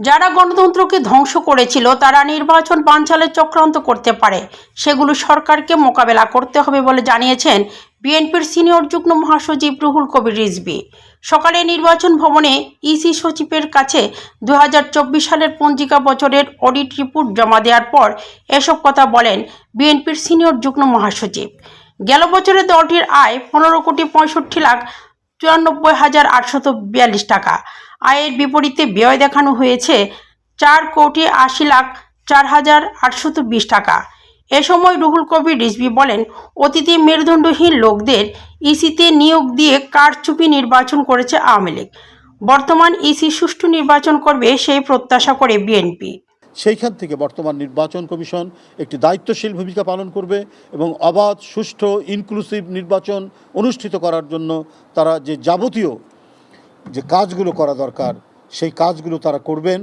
যারা গণতন্ত্রকে ধ্বংস করেছিল, তারা নির্বাচন বানচালের চক্রান্ত করতে পারে। সেগুলো সরকারকে মোকাবেলা করতে হবে বলে জানিয়েছেন বিএনপির সিনিয়র যুগ্ম মহাসচিব রুহুল কবির রিজভী। সকালে নির্বাচন ভবনে ইসি সচিবের কাছে দু হাজার চব্বিশ সালের পঞ্জিকা বছরের অডিট রিপোর্ট জমা দেওয়ার পর এসব কথা বলেন বিএনপির সিনিয়র যুগ্ম মহাসচিব। গেল বছরে দলটির আয় পনেরো কোটি পঁয়ষট্টি লাখ চুরানব্বই হাজার আটশত বিয়াল্লিশ টাকা। আয়ের বিপরীতে ব্যয় দেখানো হয়েছে চার কোটি আশি লাখ চার হাজার আটশত বিশ টাকা। এ সময় রুহুল কবির রিজভি বলেন অতীতে মেরুদণ্ডহীন লোকদের ইসিতে নিয়োগ দিয়ে কারচুপি নির্বাচন করেছে আওয়ামী লীগ। বর্তমান ইসি সুষ্ঠু নির্বাচন করবে সেই প্রত্যাশা করে বিএনপি। সেইখান থেকে বর্তমান নির্বাচন কমিশন একটি দায়িত্বশীল ভূমিকা পালন করবে এবং অবাধ, সুষ্ঠু ইনক্লুসিভ নির্বাচন অনুষ্ঠিত করার জন্য তারা যে যাবতীয় যে কাজগুলো করা দরকার, সেই কাজগুলো তারা করবেন।